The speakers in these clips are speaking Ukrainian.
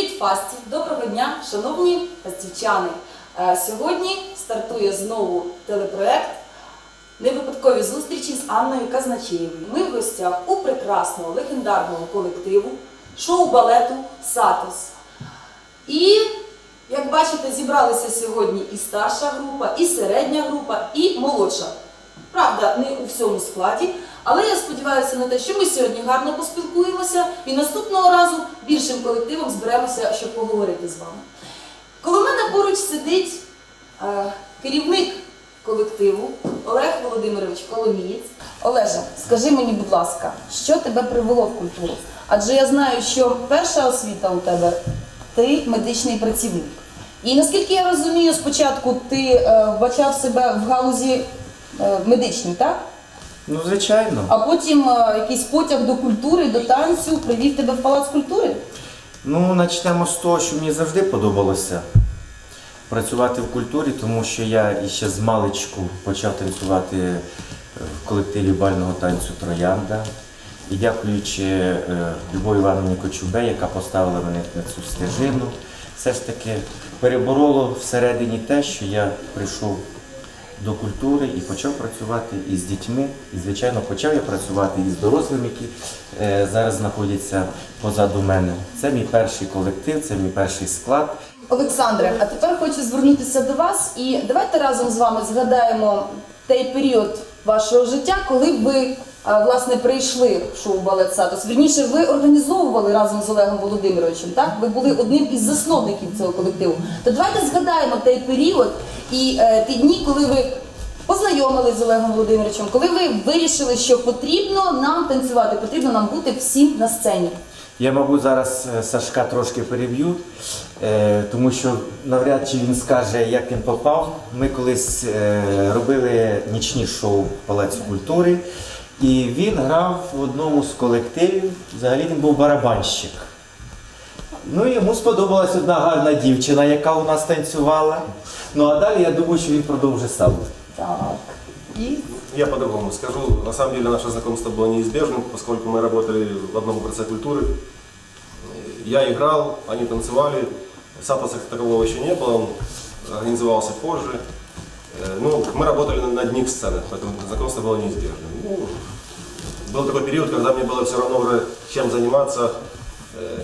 Привіт, Фасті! Доброго дня, шановні фастівчани! Е, Сьогодні стартує знову телепроект Невипадкові зустрічі з Анною Казначеєвою. Ми в гостях у прекрасного легендарного колективу шоу-балету Сатос. І, як бачите, зібралися сьогодні і старша група, і середня група, і молодша. Правда, не у всьому складі, але я сподіваюся на те, що ми сьогодні гарно поспілкуємося і наступного разу більшим колективом зберемося, щоб поговорити з вами. Коло мене поруч сидить е, керівник колективу Олег Володимирович Коломієць. Олеже, скажи мені, будь ласка, що тебе привело в культуру? Адже я знаю, що перша освіта у тебе ти медичний працівник. І наскільки я розумію, спочатку ти е, вбачав себе в галузі е, медичній, так? Ну, звичайно. А потім е, якийсь потяг до культури, до танцю привів тебе в палац культури. Ну, почнемо з того, що мені завжди подобалося працювати в культурі, тому що я іще з маличку почав танцювати е, в колективі бального танцю Троянда. І дякуючи е, Любові Івановні Кочубе, яка поставила мене на цю стежину, все ж таки перебороло всередині те, що я прийшов до культури і почав працювати із дітьми. І, звичайно, почав я працювати із дорослими, які е, зараз знаходяться позаду мене. Це мій перший колектив, це мій перший склад. Олександре, а тепер хочу звернутися до вас і давайте разом з вами згадаємо той період вашого життя, коли ви власне прийшли в шоу балет Сатос. Вірніше, ви організовували разом з Олегом Володимировичем. Так, ви були одним із засновників цього колективу. То давайте згадаємо той період і е, ті дні, коли ви познайомились з Олегом Володимировичем, коли ви вирішили, що потрібно нам танцювати, потрібно нам бути всім на сцені. Я, мабуть, зараз е, Сашка трошки переб'ю, е, тому що навряд чи він скаже, як він попав. Ми колись е, робили нічні шоу в культури, і він грав в одному з колективів. Взагалі він був барабанщик. Ну і йому сподобалась одна гарна дівчина, яка у нас танцювала. Ну а далі я думаю, що він продовжить сам. Так. І Я по-другому скажу. На самом деле наше знакомство было неизбежным, поскольку мы работали в одном дворце культуры. Я играл, они танцевали. Сапоса как такового еще не было, он организовался позже. Э, Ну, мы работали на- на одних сценах, поэтому знакомство было неизбежным. Ну, был такой период, когда мне было все равно уже чем заниматься, э,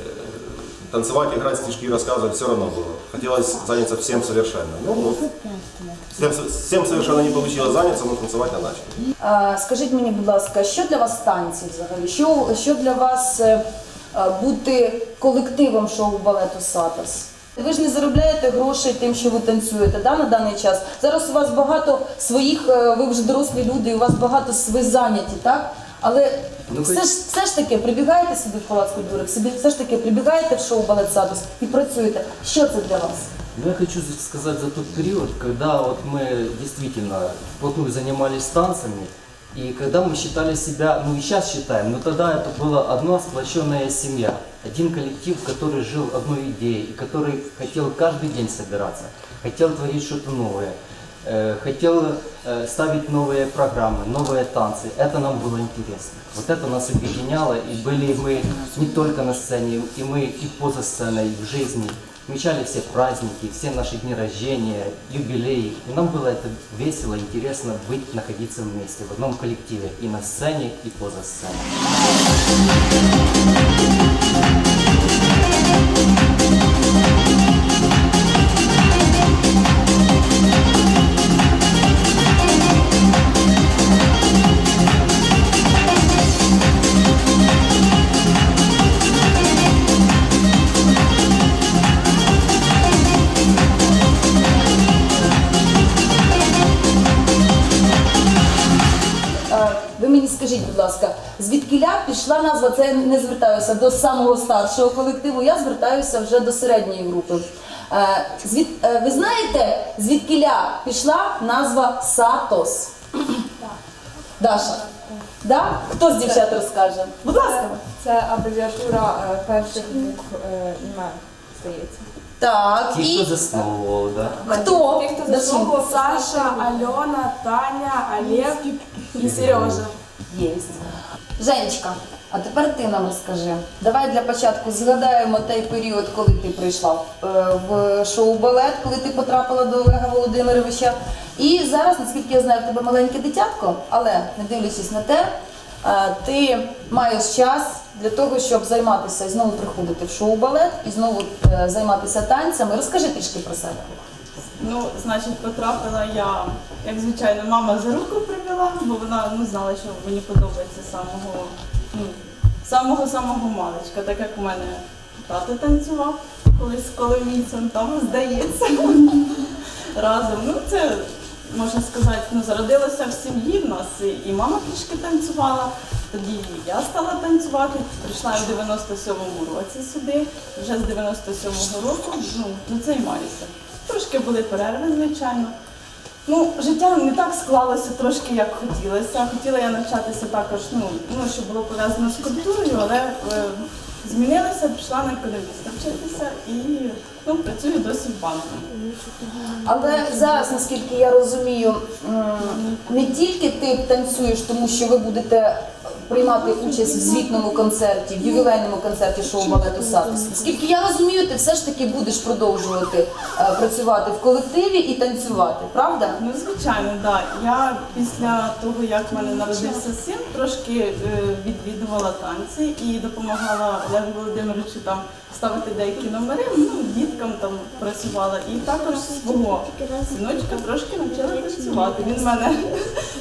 танцевать, играть, стишки рассказывать, все равно было. Хотелось заняться всем совершенно. Ну, вот. всем, всем совершенно не получилось заняться, но танцевать я начал. А, Скажіть мені, будь ласка, що для вас танці взагалі? Що, що для вас е, е, бути колективом шоу балету Сатос? Ви ж не заробляєте грошей тим, що ви танцюєте да, на даний час. Зараз у вас багато своїх, е, ви вже дорослі люди, у вас багато ви зайняті, так? Але все, ж, все ж таки прибігаєте сюди в палац культури, собі все ж таки прибігаєте в шоу балет Сатос і працюєте. Що це для вас? Ну, я хочу сказать за тот период, когда вот мы действительно вплотную занимались танцами, и когда мы считали себя, ну и сейчас считаем, но тогда это была одна сплоченная семья, один коллектив, который жил одной идеей, и который хотел каждый день собираться, хотел творить что-то новое, э, хотел э, ставить новые программы, новые танцы. Это нам было интересно. Вот это нас объединяло, и были мы не только на сцене, и мы и поза сценой, и в жизни. Отмечали все праздники, все наши дни рождения, юбилеи. И нам было это весело, интересно быть, находиться вместе, в одном коллективе, и на сцене, и поза сценой. Назва? Це я не звертаюся до самого старшого колективу, я звертаюся вже до середньої групи. Е, Звід, е, ви знаєте, звідкиля пішла назва Сатос? Даша. Да? Хто з дівчат розкаже? Будь ласка. Це абревіатура е, перших букв імен, здається. Так, кто і засновывал, да? хто? Ті, хто засновував Саша, Альона, Таня, Олег і Сережа. Єсть. Женечка, А тепер ти нам розкажи. Давай для початку згадаємо той період, коли ти прийшла в, е, шоу-балет, коли ти потрапила до Олега Володимировича. І зараз, наскільки я знаю, в тебе маленьке дитятко, але не дивлячись на те, е, ти маєш час для того, щоб займатися і знову приходити в шоу-балет і знову е, займатися танцями. Розкажи трішки про себе. Ну, значить, потрапила я, як звичайно, мама за руку привела, бо вона ну, знала, що мені подобається самого, ну, самого самого маличка, так як у мене тато танцював колись з коломійцем, там здається. Разом. Ну, це можна сказати, ну, зародилося в сім'ї. В нас і мама трішки танцювала. Тоді я стала танцювати. Прийшла в 97-му році сюди. Вже з 97-го року ну, ну, займаюся. Трошки були перерви, звичайно. Ну, життя не так склалося трошки, як хотілося. Хотіла я навчатися також, ну, ну що було пов'язано з культурою, але е, змінилася, пішла на економіста вчитися і ну, працюю досі в банку. Але зараз, наскільки я розумію, м, не тільки ти танцюєш, тому що ви будете приймати участь в звітному концерті, в ювілейному концерті шоу балету Сатус. Наскільки я розумію, ти все ж таки будеш продовжувати е, працювати в колективі і танцювати, правда? Ну, звичайно, так. Да. Я після того, як в мене народився син, трошки е, відвідувала танці і допомагала Олегу Володимировичу там ставити деякі номери, ну, діткам там працювала. І також свого синочка трошки навчила танцювати. Він в мене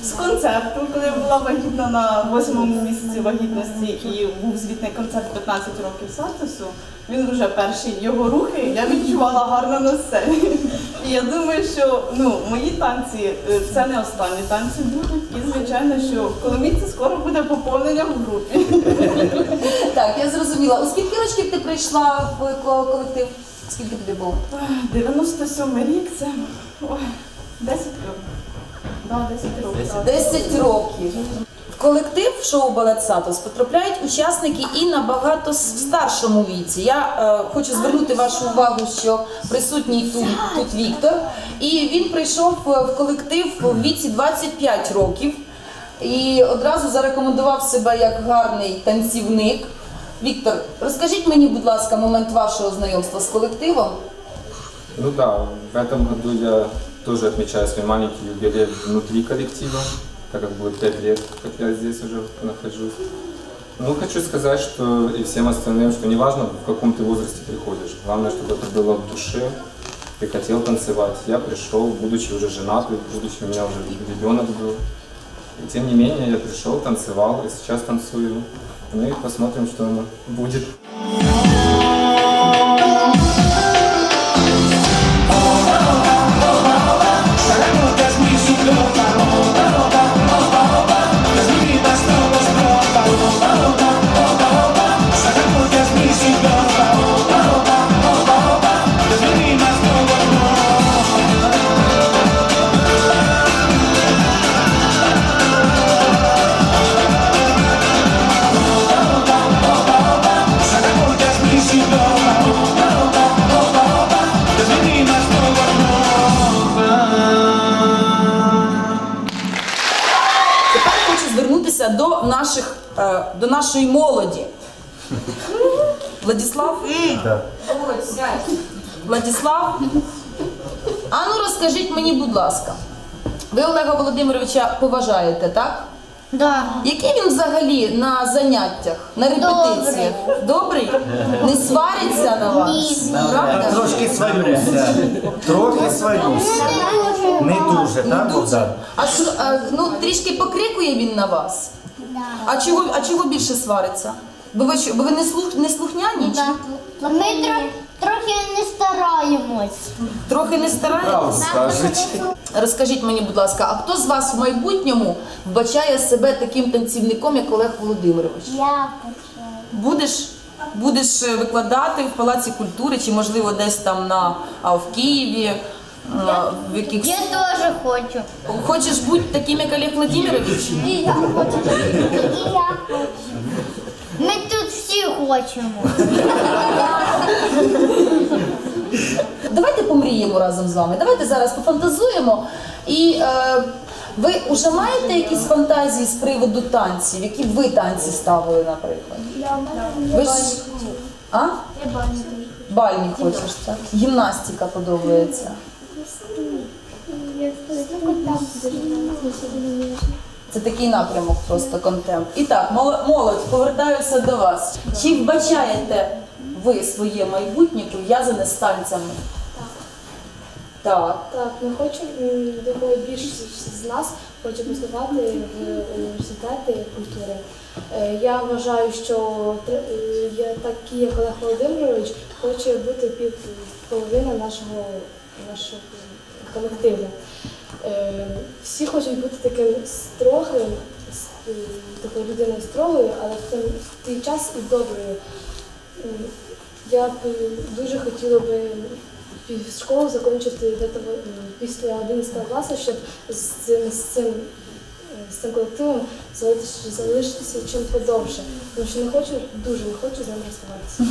з концерту, коли я була вагітна на восьмому місяці вагітності і був звітний концерт 15 років Сартусу, Він вже перші його рухи я відчувала гарно на сцені. І я думаю, що ну, мої танці е, це не останні танці будуть. І звичайно, що в Коломійці скоро буде поповнення в групі. Так, я зрозуміла. У скільки років ти прийшла в колектив? Скільки тобі було? 97 рік це ой, 10 років. Да, 10 років. 10 років. Колектив шоу Балет Сатос потрапляють учасники і набагато в старшому віці. Я е, хочу звернути вашу увагу, що присутній тут, тут Віктор, і він прийшов е, в колектив в віці 25 років і одразу зарекомендував себе як гарний танцівник. Віктор, розкажіть мені, будь ласка, момент вашого знайомства з колективом. Ну да, в этом году я тоже отмечаю свой маленький юбилей внутри коллектива, так как будет 5 лет, как я здесь уже нахожусь. Ну, хочу сказать, что и всем остальным, что неважно, в каком ты возрасте приходишь, главное, чтобы это было в душе, ты хотел танцевать. Я пришел, будучи уже женатый, будучи у меня уже ребенок был. И тем не менее, я пришел, танцевал, и сейчас танцую. Ну и посмотрим, что оно будет. Владіслав? Владіслав? А ну розкажіть мені, будь ласка, ви Олега Володимировича поважаєте, так? Да. Який він взагалі на заняттях, на репетиціях? Добрий? Не свариться на вас? Ні. Правда? Трошки сварюся. Трохи сварюся. Не дуже, так, Богдан? А що, а, ну, трішки покрикує він на вас? А чого, а чого більше свариться? Бо ви, що, бо ви не, слух, не слухняні? Чи Да. Ми тро- трохи не стараємось. Трохи не стараєтесь? Скажуть. Розкажіть мені, будь ласка, а хто з вас в майбутньому вбачає себе таким танцівником, як Олег Володимирович? Я Будеш, будеш е, викладати в Палаці культури чи, можливо, десь там на, а, в Києві? а, В яких... Я теж хочу. Хочеш бути таким, як Олег Владимирович? І я хочу. І я хочу. Ми тут всі хочемо. Давайте помріємо разом з вами. Давайте зараз пофантазуємо і е, Ви вже маєте якісь фантазії з приводу танців? Які б ви танці ставили, наприклад? Ви ж... А? Бальні хочеш, так? Гімнастика подобається. Це такий напрямок просто контемп. І так, молодь, повертаюся до вас. Чи вбачаєте ви своє майбутнє пов'язане з танцями? Так. Так, ми хочемо, думаю, більшість з нас хоче поступати в університети культури. Е, Я вважаю, що е, я такий, як Олег Володимирович, хоче бути пів половина нашого, нашого колективу. Е, Всі хочуть бути таким строгим, такою людиною строгою, але в той, час і доброю. Я б е, дуже хотіла пі- школу закінчити після 11 класу, щоб з цим, з цим, колективом залишитися, залишитися чим подовше. Тому що не хочу, дуже не хочу з ним розставатися.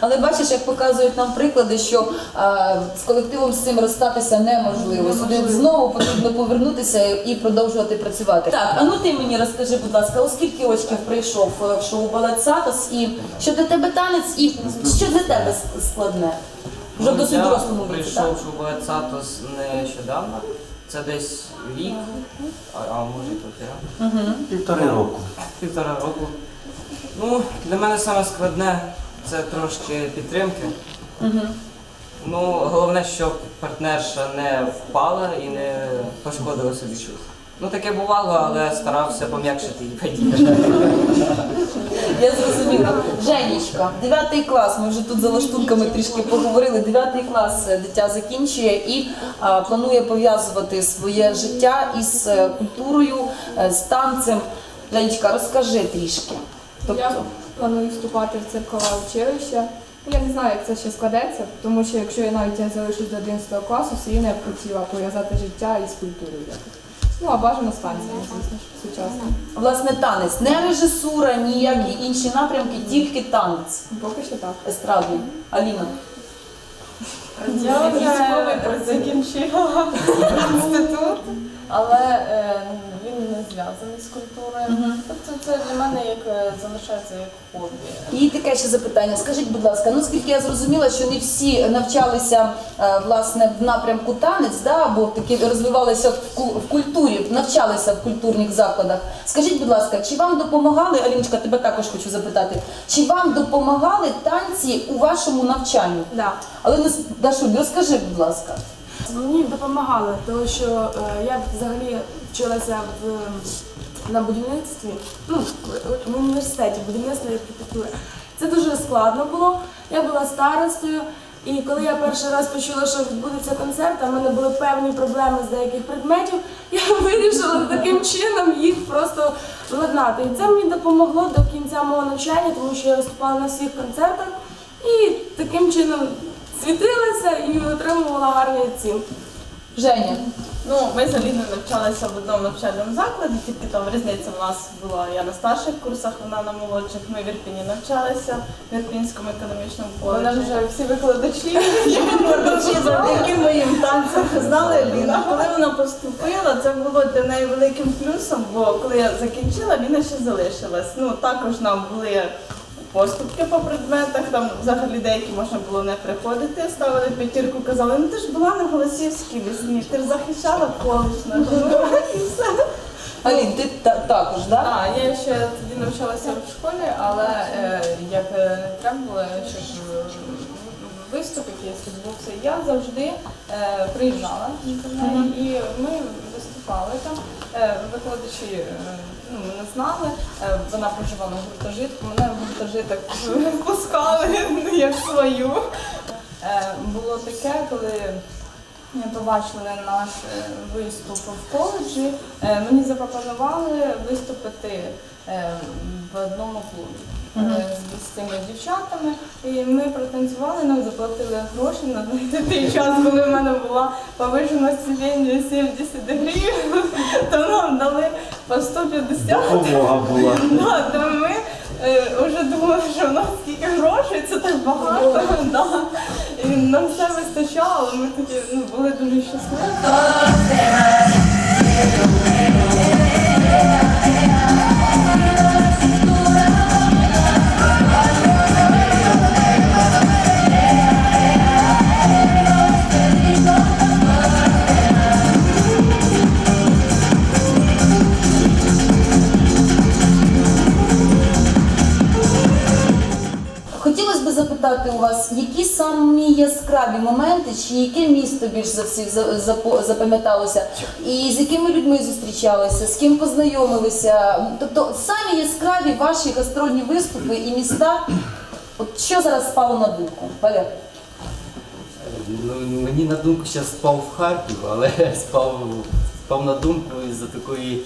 Але бачиш, як показують нам приклади, що е, з колективом з цим розстатися неможливо. Сюди знову потрібно повернутися і продовжувати працювати. Так, а ну ти мені розкажи, будь ласка, у скільки очків прийшов е, в шоу Балет Сатос і що для тебе танець і що для тебе складне? Вже в Ну, досить дорослому віці, прийшов так? в Шубет Сатос нещодавно. Це десь рік, а, а може і півтора. Півтори року. Півтора року. Ну, для мене саме складне це трошки підтримки. Ну, головне, щоб партнерша не впала і не пошкодила собі щось. Ну таке бувало, але старався пом'якшити її падіння. Я зрозуміла. Женічка, 9 клас. Ми вже тут за лаштунками трішки поговорили. 9 клас е, дитя закінчує і а, планує пов'язувати своє життя із е, культурою, е, з танцем. Женечка, розкажи трішки. Тобто, Я планую вступати в циркове училище. Я не знаю, як це ще складеться, тому що якщо я навіть я залишусь до 11 класу, все рівно я б хотіла пов'язати життя із культурою. Ну, а бажано з танцями, звісно ж, сучасно. власне, танець, не режисура, ніякі інші напрямки, тільки танець. Поки що так. Естрадний. Аліна. Я вже закінчила інститут, але е, не зв'язаний з культурою. Тобто це для мене як е, залишається як хобі. І таке ще запитання. Скажіть, будь ласка, ну скільки я зрозуміла, що не всі навчалися е, власне в напрямку танець, да, або такі розвивалися в ку- в культурі, навчалися в культурних закладах. Скажіть, будь ласка, чи вам допомагали, Аліночка, тебе також хочу запитати, чи вам допомагали танці у вашому навчанні? Да. Але не с- Дашуль, розкажи, будь ласка. Мені допомагали, тому що е, я взагалі вчилася в, на будівництві, ну, в- університеті будівництва і архітектури. Це дуже складно було. Я була старостою, і коли я перший раз почула, що відбудеться концерт, а в мене були певні проблеми з деяких предметів, я вирішила таким чином їх просто владнати. І це мені допомогло до кінця мого навчання, тому що я виступала на всіх концертах і таким чином світилася і отримувала гарні оцінки. Женя. Ну, ми з Аліною навчалися в одному навчальному закладі, тільки там різниця в нас була. Я на старших курсах, вона на молодших. Ми в Ірпіні навчалися в Ірпінському економічному коледжі. Вона вже всі викладачі. Викладачі завдяки моїм танцям знали Аліну. Коли вона поступила, це було для неї великим плюсом, бо коли я закінчила, Ліна ще залишилась. Ну також нам були поступки по предметах, там взагалі деякі можна було не приходити, ставили п'ятірку, казали, ну ти ж була на Голосівській весні, ти ж захищала коледж на і все. Алін, ти та- також, да? А, я ще тоді навчалася в школі, але е, як е, не треба було, щоб е, виступ який відбувся, я завжди е, приїжджала і ми виступали там. Е, викладачі е, ну, мене знали, е, вона проживала в гуртожитку, мене в гуртожиток пускали як свою. Е, було таке, коли побачили наш е, виступ в коледжі, е, мені запропонували виступити е, в одному клубі. З, з цими дівчатами, і ми протанцювали, нам заплатили гроші на той час, коли в мене була повишена стипендія 70 гривень, то нам дали по 150 Допомога була. Да, то ми вже думали, що в нас скільки грошей, це так багато. Да. Нам все вистачало, ми такі ну, були дуже щасливі. Яскраві моменти, чи яке місто більш за всіх запам'яталося, і з якими людьми зустрічалися, з ким познайомилися? Тобто самі яскраві ваші гастрольні виступи і міста. От що зараз спало на думку? Валер? Ну, мені на думку зараз спав в Харків, але спав, спав на думку із-за такої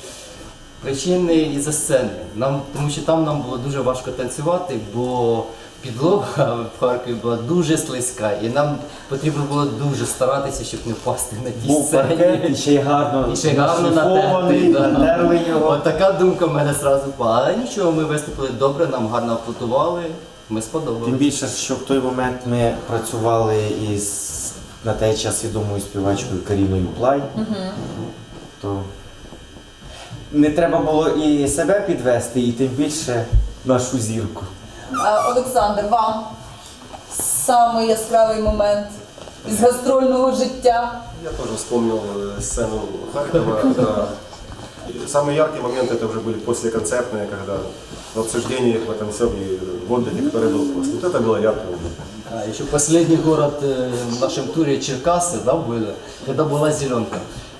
причини і за сцени. Нам, тому що там нам було дуже важко танцювати, бо підлога в Харкові була дуже слизька, і нам потрібно було дуже старатися, щоб не впасти на тій Був паркет, і сцені. ще й гарно, І ще й гарно нашліфований, натерти. да. натерли його. От така думка в мене зразу впала. Але нічого, ми виступили добре, нам гарно аплодували, ми Тим більше, що в той момент ми працювали із на той час відомою співачкою Каріною Плай, то не треба було і себе підвести, і тим більше нашу зірку. А, Олександр, вам самий яскравий момент із гастрольного життя. Я тоже вспомнил э, сцену Харькова. Это- и Самые яркие моменты это уже были после концертные, когда в обсуждениях, в этом всем и в отдыхе, который был после. Вот это было ярко. А, еще последний город э, в нашем туре Черкасы, да, было, когда была зеленка.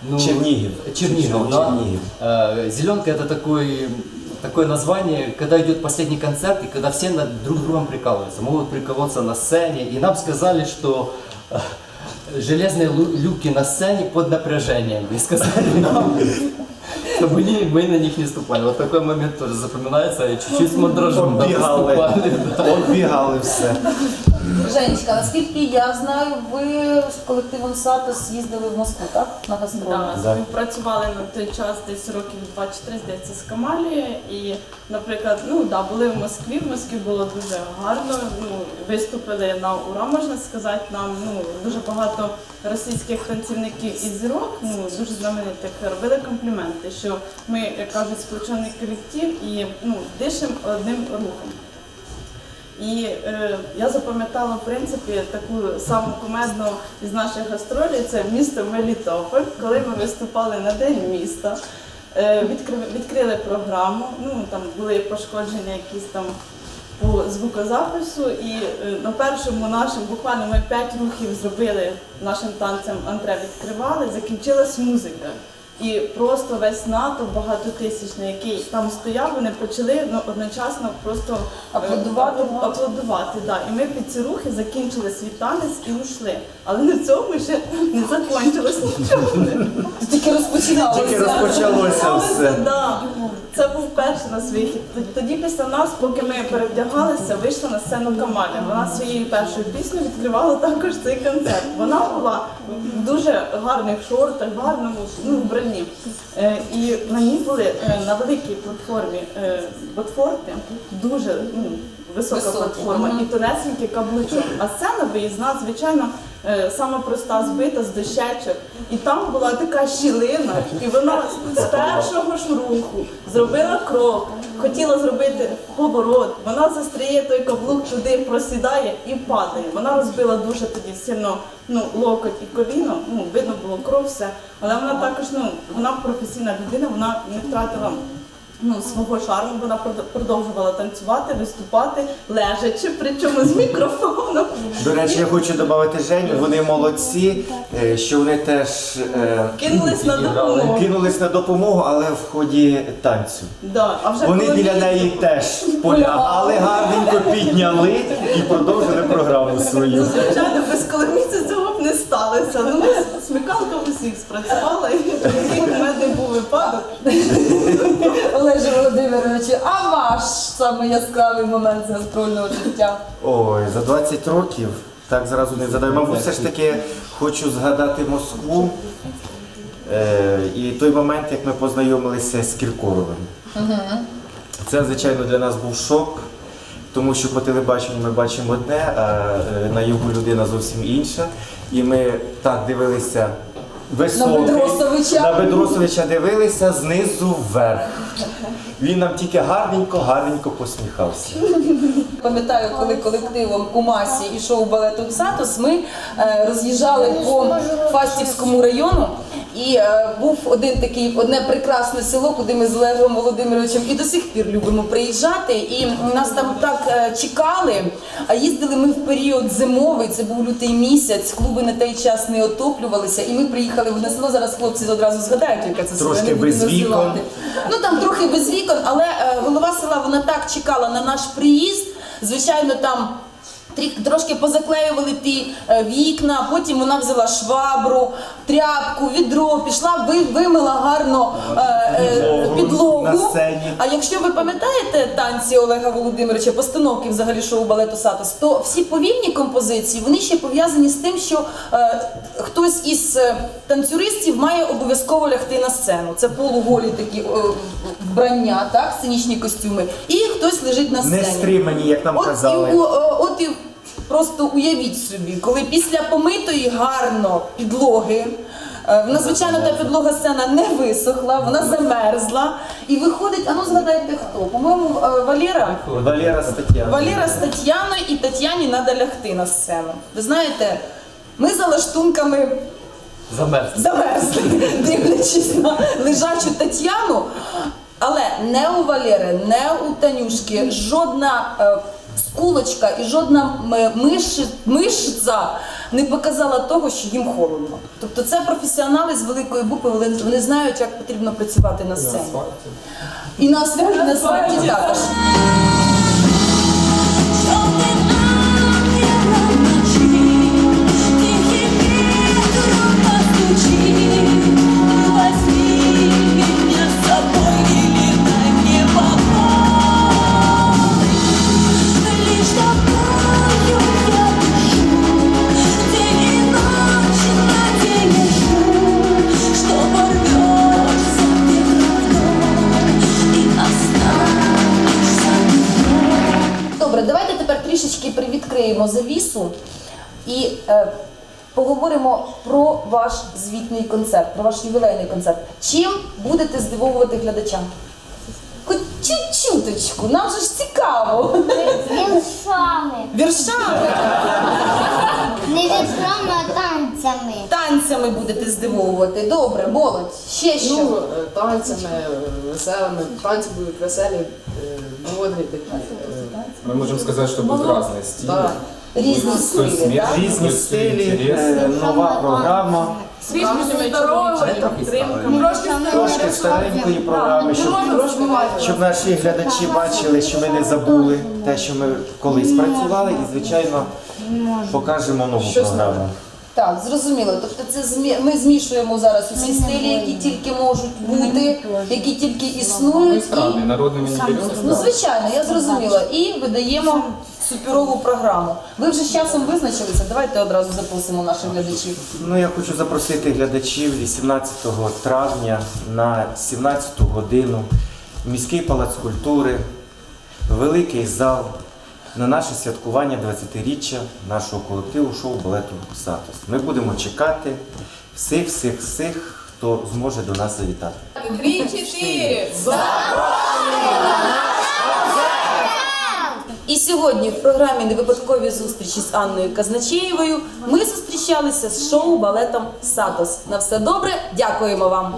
Ну, Чернигов. Чернигов, да. Чернигов. Э, Зеленка это такой, такое название, когда идет последний концерт и когда все над друг другом прикалываются, могут приколоться на сцене. И нам сказали, что э, железные лу- люки на сцене под напряжением. И сказали нам, чтобы мы, мы на них не ступали. Вот такой момент тоже запоминается, и чуть-чуть с мандражом да, Оббігали, поступали. да. оббігали все. Женечка, наскільки я знаю, ви з колективом Сатос їздили в Москву, так? На гастролі? Да, Да. співпрацювали на той час десь років 24, здається, з Камалією. І, наприклад, ну да, були в Москві. В Москві було дуже гарно. Ну, виступили на ура, можна сказати. Нам ну дуже багато російських танцівників і зірок, ну дуже знаменитих робили компліменти, що ми, як кажуть, сплочений колектив і ну дишимо одним рухом. І е, я запам'ятала в принципі таку саму кумедну із наших гастролей, це місто Мелітополь, коли ми виступали на День міста. Е, відкрили, відкрили програму, ну там були пошкодження якісь там по звукозапису, і е, на першому нашому буквально ми 5 рухів зробили нашим танцем антре відкривали, закінчилась музика. І просто весь натовп багатотисячний, який там стояв, вони почали ну, одночасно просто Аплодувати? аплодувати. Да. І ми під ці рухи закінчили свій танець і ушли. Але на цьому ще не закінчилось нічого. Тільки розпочиналося. Тільки розпочалося все. Да. Це був перший наш вихід. Тоді після нас, поки ми перевдягалися, вийшла на сцену Камаля. Вона своєю першою піснею відкривала також цей концерт. Вона була в дуже гарних шортах, гарному ну, вбранні. Е, і на ній були е, на великій платформі е, ботфорти, дуже ну, висока Високі, платформа і тонесенький каблучок. А сцена виїзна, звичайно, е, сама проста, збита з дощечок. І там була така щілина, і вона з першого ж руху зробила крок, хотіла зробити поворот. Вона застріє той каблук туди, просідає і падає. Вона розбила дуже тоді сильно ну, локоть і коліно. Ну, видно було кров, все. Але вона також, ну, вона професійна людина, вона не втратила ну, свого шарму, вона продовжувала танцювати, виступати, лежачи, причому з мікрофоном. До речі, я хочу додати Женю, вони молодці, е, що вони теж е, Кинулись на допомогу. кинулись на допомогу, але в ході танцю. Да, а вже Вони біля неї теж полягали, гарненько підняли і продовжили програму свою. Звичайно, без коломійця цього не сталося. Ну, смикалка в усіх спрацювала, і такий кумедний був випадок. Олеже Володимировичу, а ваш самий яскравий момент з гастрольного життя? Ой, за 20 років, так зразу не згадаю. Мабуть, все ж таки хочу згадати Москву. Е, і той момент, як ми познайомилися з Кіркоровим. Це, звичайно, для нас був шок, тому що по телебаченню ми бачимо одне, а е, на його людина зовсім інша. І ми так дивилися високий. На Бедросовича. На Бедросовича дивилися знизу вверх. Він нам тільки гарненько, гарненько посміхався. Пам'ятаю, коли колективом Кумасі і шоу балету Ксатос ми е, роз'їжджали по Фастівському району. І е, був один такий одне прекрасне село, куди ми з Олегом Володимировичем і до сих пір любимо приїжджати. І нас там так е, чекали. А їздили ми в період зимовий, це був лютий місяць. Клуби на той час не отоплювалися. І ми приїхали в одне село. Зараз хлопці одразу згадають, яке це село. Трошки без вікон. Ну там трохи без вікон, але е, голова села вона так чекала на наш приїзд. Звичайно, там. Трошки позаклеювали ті е, вікна, потім вона взяла швабру, тряпку, відро, пішла, ви, вимила гарно е, е, Підлогу підлогу. на сцені. А якщо ви пам'ятаєте танці Олега Володимировича, постановки взагалі шоу балету Сатос, то всі повільні композиції вони ще пов'язані з тим, що е, хтось із е, танцюристів має обов'язково лягти на сцену. Це полуголі такі е, вбрання, так, сценічні костюми, і хтось лежить на сцені. Не стримані, як нам От і, казали. у- е, от і просто уявіть собі, коли після помитої гарно підлоги. е, Вона, звичайно, та підлога сцена не висохла, вона замерзла. І виходить, а ну згадайте хто? По-моєму, е, Валера. Валера Стаття. Валера з Тетяною і Тетяні треба лягти на сцену. Ви знаєте, ми за лаштунками Замерз. замерзли, дивлячись на лежачу Тетяну. Але не у Валери, не у Танюшки жодна е, скулочка і жодна миш, мишця не показала того, що їм холодно. Тобто це професіонали з великої букви, вони, вони знають, як потрібно працювати на сцені. І на асфальті, і на асфальті також. Поговоримо про ваш звітний концерт, про ваш ювілейний концерт. Чим будете здивовувати глядача? Хоч чуть-чуточку, нам же ж цікаво. Віршами. Віршами, Не віршами, а танцями. танцями будете здивовувати. Добре, молодь. Ще що? Ну, танцями, веселими. Танці будуть веселі, е, бодрі такі. е, Мы можем сказать, что будут разные стили. Да. Різні стилі, смех, так? Різні стилі, е, нова програма, Свіжі здорові, підтримка. трошки старенької програми, щоб, щоб наші глядачі бачили, що ми не забули те, що ми колись працювали, і звичайно покажемо нову програму. Так, зрозуміло. Тобто це змі... ми змішуємо зараз усі стилі, які тільки можуть бути, які тільки Мы існують. І... странные, народными не беремся. Ну, звичайно, я зрозуміла. І видаємо суперову програму. Ви вже з часом визначилися. Давайте одразу запросимо наших глядачів. Ну, я хочу запросити глядачів 18 травня на 17 годину в міський палац культури, великий зал на наше святкування 20-річчя нашого колективу шоу балету Сатос. Ми будемо чекати всіх, всіх, всіх, хто зможе до нас завітати. Три, чотири. І сьогодні в програмі Невипадкові зустрічі з Анною Казначеєвою ми зустрічалися з шоу балетом Сатос. На все добре, дякуємо вам.